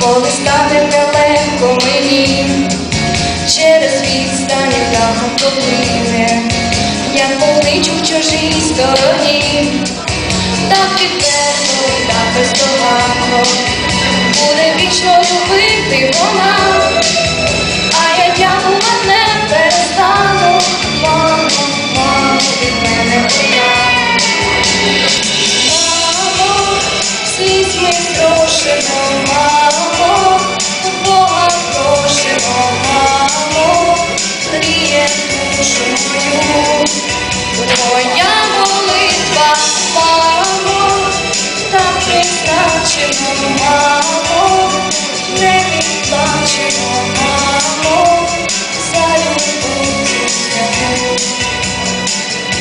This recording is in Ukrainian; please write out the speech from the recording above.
Коли стане далеко мені, через відстані дахом долине, я поличу в чужій стороні, так і тепло, так бездоганно, буде вічно любити вона. Thank you.